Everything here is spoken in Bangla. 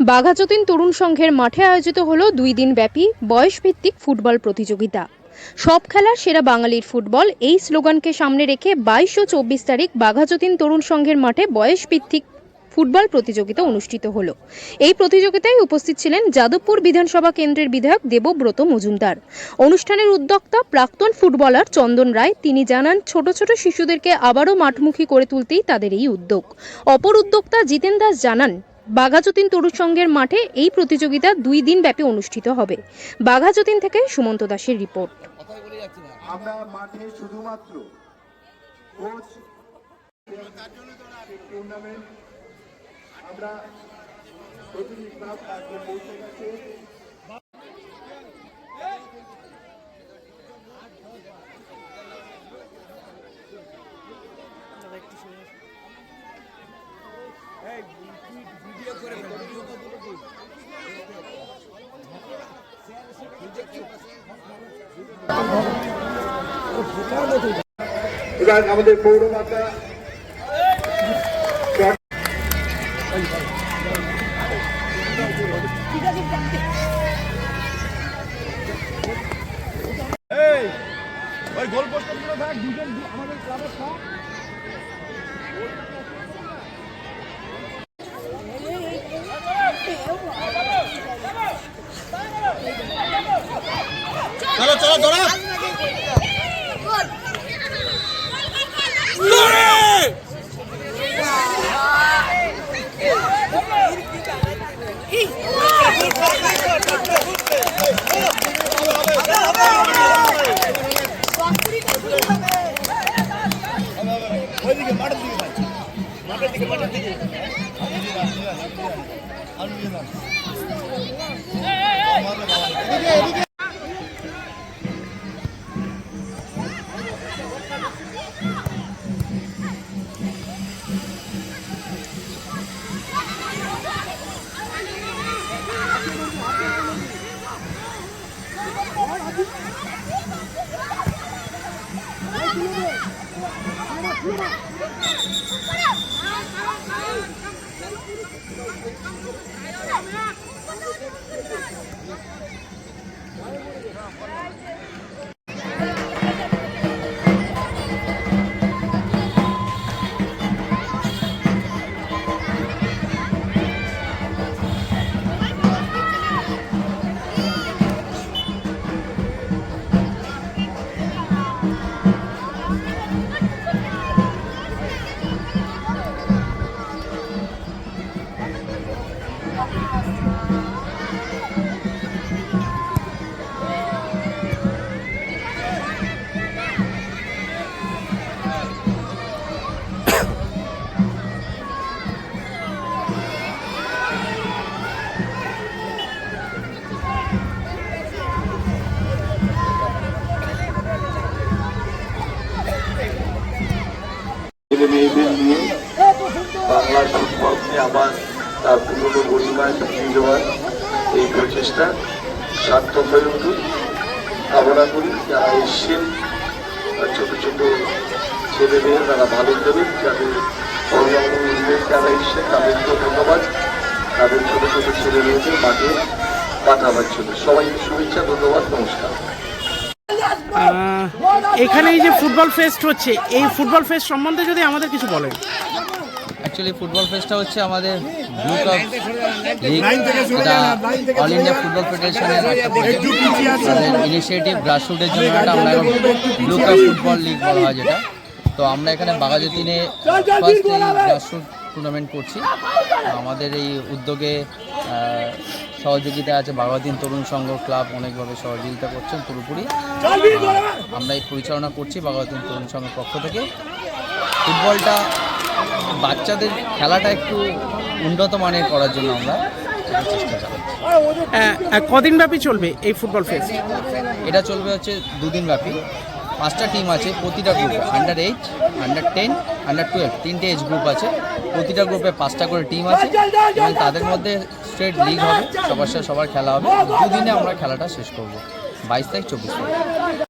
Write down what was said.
বাঘাযতীন তরুণ সংঘের মাঠে আয়োজিত হলো দুই দিন ব্যাপী বয়সভিত্তিক ফুটবল প্রতিযোগিতা। সব খেলার সেরা বাঙালির ফুটবল এই স্লোগানকে সামনে রেখে বাইশ ও চব্বিশ তারিখ বাঘাযতীন তরুণ সংঘের মাঠে বয়সভিত্তিক ফুটবল প্রতিযোগিতা অনুষ্ঠিত হলো। এই প্রতিযোগিতায় উপস্থিত ছিলেন যাদবপুর বিধানসভা কেন্দ্রের বিধায়ক দেবব্রত মজুমদার। অনুষ্ঠানের উদ্যোক্তা প্রাক্তন ফুটবলার চন্দন রায়। তিনি জানান, ছোট ছোট শিশুদেরকে আবারও মাঠমুখী করে তুলতেই তাদের এই উদ্যোগ। অপর উদ্যোক্তা জিতেন দাস জানান বাঘাযতীন তরুণ মাঠে এই প্রতিযোগিতা দুই দিন ব্যাপী অনুষ্ঠিত হবে। বাঘাযতীন থেকে সুমন্ত দাসের রিপোর্ট। আমরা মাঠে শুধুমাত্র কোচ টুর্নামেন্ট আমরা ক্লাব পৌঁছে গেছে। আমাদের পৌরমাতা ওই গোল পোস্টার আমাদের ক্লাবের থাক চলো চলো ধরো ছেলে মেয়েদের নিয়ে বাংলার ফুটবলকে আবার তার পুরনো গরিমায় ফিরিয়ে দেওয়ার এই প্রচেষ্টা সার্থক হয়ে উঠুক। কামনা করি যারা এসছেন ছোট ছোট ছেলে মেয়ে তারা ভালো দেবেন যাদের অভিভাবক যারা এসছেন, তাদেরকেও ধন্যবাদ। তাদের ছোট ছোট ছেলে মেয়েদের মাঠে পাঠাবার জন্য। সবাইকে শুভেচ্ছা, ধন্যবাদ, নমস্কার। এখানে এই যে ফুটবল ফেস্ট হচ্ছে এই ফুটবল ফেস্ট সম্বন্ধে যদি আমাদের কিছু বলেন। অ্যাকচুয়ালি ফুটবল ফেস্টটা হচ্ছে আমাদের ব্লু কাপ লিগ এটা অল ইন্ডিয়া ফুটবল ফেডারেশনের ইনিশিয়েটিভ গ্রাসরুটের জন্য একটা আমরা এখন ব্লু কাপ ফুটবল লিগ বলা হয় যেটা। তো আমরা এখানে বাঘাযতীনে ফার্স্ট এই গ্রাসরুট টুর্নামেন্ট করছি। আমাদের এই উদ্যোগে সহযোগিতা আছে বাঘাযতীন তরুণ সংঘ ক্লাব অনেকভাবে সহযোগিতা করছেন পুরোপুরি। আমরা এই পরিচালনা করছি বাঘাযতীন তরুণ সংঘের পক্ষ থেকে। ফুটবলটা বাচ্চাদের খেলাটা একটু উন্নত মানের করার জন্য আমরা কদিন ব্যাপী চলবে এই ফুটবল ফেস্ট? এটা চলবে হচ্ছে দুদিন ব্যাপী পাঁচটা টিম আছে, প্রতিটা গ্রুপে under eight under ten under twelve তিনটে এজ গ্রুপ আছে। প্রতিটা গ্রুপে পাঁচটা করে টিম আছে। এবং তাদের মধ্যে স্ট্রেট লিগ হবে। সবার সাথে সবার খেলা হবে। দুদিনে আমরা খেলাটা শেষ করব। বাইশ তারিখ, চব্বিশ তারিখ।